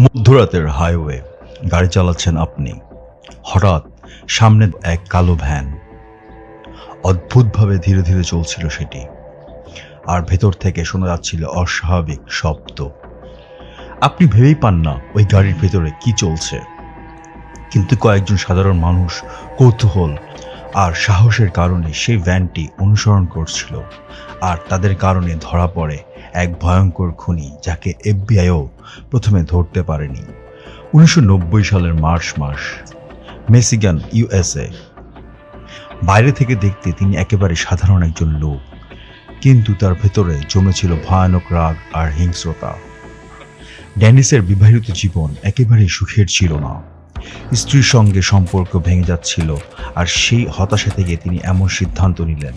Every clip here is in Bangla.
মধ্যরাতের হাইওয়ে গাড়ি চালাচ্ছেন আপনি। হঠাৎ সামনে এক কালো ভ্যান অদ্ভুতভাবে ধীরে ধীরে চলছিল সেটি। আর ভেতর থেকে শোনা যাচ্ছিল অস্বাভাবিক শব্দ। আপনি ভেবেই পান না ওই গাড়ির ভেতরে কি চলছে। কিন্তু কয়েকজন সাধারণ মানুষ কৌতূহল আর সাহসের কারণে সেই ভ্যানটি অনুসরণ করছিল। আর তাদের কারণে ধরা পড়ে এক ভয়ঙ্কর খুনি যাকে এফবিআইও প্রথমে ধরতে পারেনি। উনিশশো নব্বই সালের মার্চ মাস মেসিগান ইউএসএ। বাইরে থেকে দেখতে তিনি একেবারে সাধারণ একজন লোক, কিন্তু তার ভেতরে জমেছিল ভয়ানক রাগ আর হিংস্রতা। ড্যানিসের বিবাহিত জীবন একেবারেই সুখের ছিল না। স্ত্রীর সঙ্গে সম্পর্ক ভেঙে যাচ্ছিল আর সেই হতাশা থেকে তিনি এমন সিদ্ধান্ত নিলেন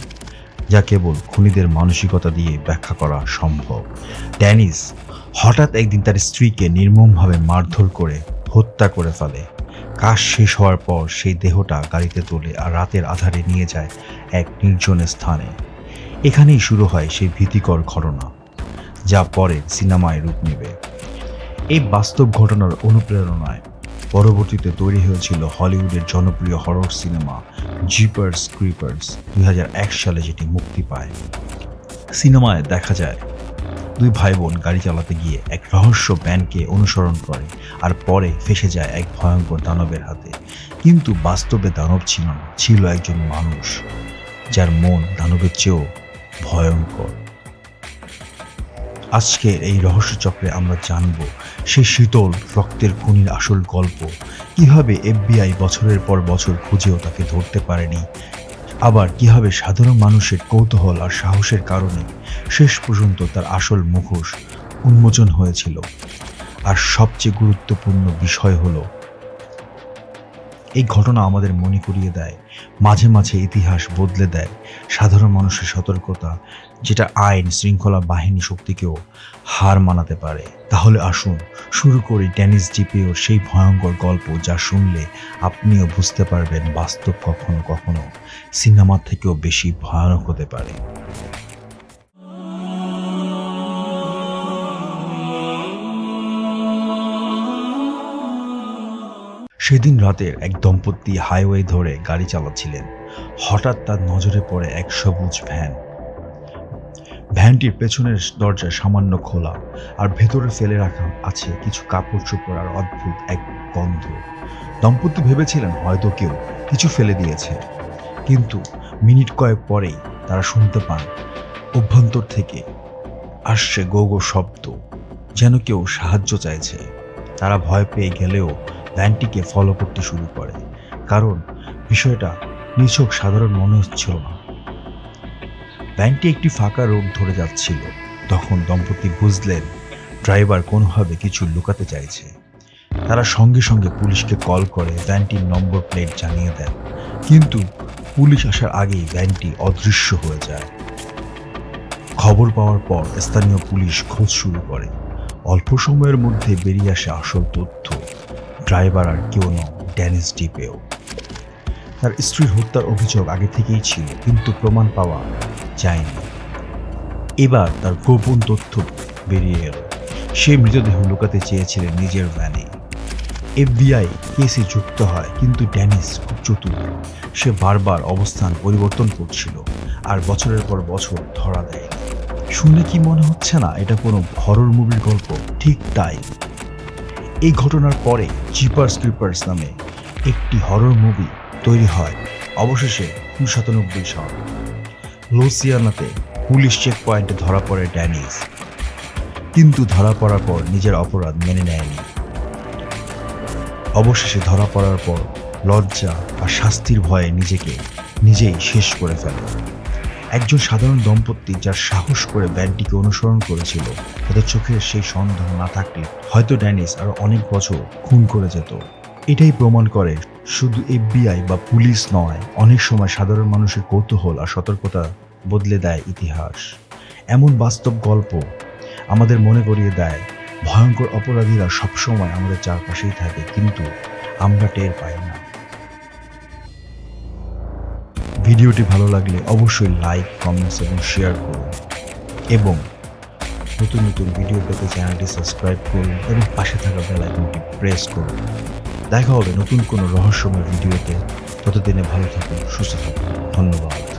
যা কেবল খুনিদের মানসিকতা দিয়ে ব্যাখ্যা করা সম্ভব। ড্যানিস হঠাৎ একদিন তার স্ত্রীকে নির্মমভাবে মারধর করে হত্যা করে ফেলে। কাজ শেষ হওয়ার পর সেই দেহটা গাড়িতে তোলে আর রাতের আধারে নিয়ে যায় এক নির্জন স্থানে। এখানেই শুরু হয় সেই ভীতিকর ঘটনা, যা পরে সিনেমায় রূপ নেবে। এই বাস্তব ঘটনার অনুপ্রেরণায় পরবর্তীতে তৈরি হয়েছিল হলিউডের জনপ্রিয় হরর সিনেমা জিপার্স ক্রিপার্স দুই সালে যেটি মুক্তি পায়। সিনেমায় দেখা যায়, দুই ভাই বোন গাড়ি চালাতে গিয়ে এক রহস্য ব্যানকে অনুসরণ করে আর পরে ফেসে যায় এক ভয়ঙ্কর দানবের হাতে। কিন্তু বাস্তবে দানব ছিল না, ছিল একজন মানুষ, যার মন দানবের চেয়েও ভয়ঙ্কর। আজকে এই রহস্যচক্রে আমরা জানব সেই শীতল রক্তের খুনির আসল গল্প। কীভাবে এফবিআই বছরের পর বছর খুঁজেও তাকে ধরতে পারেনি? আবার কীভাবে সাধারণ মানুষের কৌতূহল আর সাহসের কারণে শেষ পর্যন্ত তার আসল মুখোশ উন্মোচন হয়েছিল? আর সবচেয়ে গুরুত্বপূর্ণ বিষয় হলো এই ঘটনা আমাদের মনে করিয়ে দেয়, মাঝে মাঝে ইতিহাস বদলে দেয়, সাধারণ মানুষের সতর্কতা, যেটা আইন, শৃঙ্খলা বাহিনী শক্তিকেও হার মানাতে পারে। তাহলে আসুন, শুরু করি ড্যানিস জিপিওর সেই ভয়ঙ্কর গল্প যা শুনলে আপনিও বুঝতে পারবেন বাস্তব কখনো কখনো সিনেমার থেকেও বেশি ভয়ানক হতে পারে। সেদিন রাতের এক দম্পতি হাইওয়ে ধরে গাড়ি চালাচ্ছিলেন। হঠাৎ তার নজরে পড়ে এক সবুজ ভ্যান। ভ্যানটির পেছনের দরজা সামান্য খোলা আর ভেতরে ফেলে রাখা আছে কিছু কাপড় চোপড় আর অদ্ভুত এক গন্ধ। দম্পতি ভেবেছিলেন হয়তো কেউ কিছু ফেলে দিয়েছে। কিন্তু মিনিট কয়েক পরেই তারা শুনতে পান অভ্যন্তর থেকে আসছে গো গো শব্দ, যেন কেউ সাহায্য চাইছে। তারা ভয় পেয়ে গেলেও ভ্যানটিকে ফলো করতে শুরু করে। কারণ বিষয়টা নিছক সাধারণ মনে হচ্ছিল না। ভ্যানটি একটি ফাঁকা রোড ধরে যাচ্ছিল। তখন দম্পতি বুঝলেন, ড্রাইভার কোনোভাবে কিছু লুকাতে চাইছে। তারা সঙ্গে সঙ্গে পুলিশকে কল করে ভ্যানটির নম্বর প্লেট জানিয়ে দেন। কিন্তু পুলিশ আসার আগেই ভ্যানটি অদৃশ্য হয়ে যায়। খবর পাওয়ার পর স্থানীয় পুলিশ খোঁজ শুরু করে। অল্প সময়ের মধ্যে বেরিয়ে আসে আসল তথ্য। ড্রাইভার আর কেউ নয় ড্যানিস ডিপেও। তার স্ত্রীর হত্যার অভিযোগ আগে থেকেই ছিল, কিন্তু প্রমাণ পাওয়া যায়নি। এবার তার গোপন তথ্য বেরিয়ে এলো। সে মৃতদেহ লুকাতে চেয়েছিলেন নিজের ভ্যানে। এফবিআই কেসে যুক্ত হয়, কিন্তু ড্যানিস খুব চতুর। সে বারবার অবস্থান পরিবর্তন করছিল, আর বছরের পর বছর ধরা দেয় শুনে কি মনে হচ্ছে না, এটা কোনো হরর মুভির গল্প? ঠিক তাই। এই ঘটনার পরে জিপার্স ক্রিপার্স নামে একটি হরর মুভি তৈরি হয়। অবশেষে উনিশশো সাতানব্বই সাল। লুসিয়ানাতে পুলিশ চেক পয়েন্টে ধরা পড়ে ড্যানিস। কিন্তু ধরা পড়ার পর নিজের অপরাধ মেনে নেয়নি। অবশেষে ধরা পড়ার পর লজ্জা আর শাস্তির ভয়ে নিজেকে নিজেই শেষ করে ফেলে। একজন সাধারণ দম্পতি যার সাহস করে ব্যান্ডটিকে অনুসরণ করেছিল, তাদের চোখের সেই সন্দেহ না থাকলে হয়তো ড্যানিস আরও অনেক বছর খুন করে যেত। এটাই প্রমাণ করে শুধু এফবিআই বা পুলিশ নয়, অনেক সময় সাধারণ মানুষের কৌতূহল আর সতর্কতা বদলে দেয় ইতিহাস। এমন বাস্তব গল্প আমাদের মনে করিয়ে দেয়, ভয়ঙ্কর অপরাধীরা সবসময় আমাদের চারপাশেই থাকে, কিন্তু আমরা টের পাই না। ভিডিওটি ভালো লাগলে অবশ্যই লাইক কমেন্টস এবং শেয়ার করুন। এবং নতুন নতুন ভিডিও পেতে চ্যানেলটি সাবস্ক্রাইব করুন এবং পাশে থাকা বেল আইকনটি প্রেস করুন। দেখা হবে নতুন কোনো রহস্যময় ভিডিওতে ততদিনে ভালো থাকুন, সুস্থ থাকুন। ধন্যবাদ।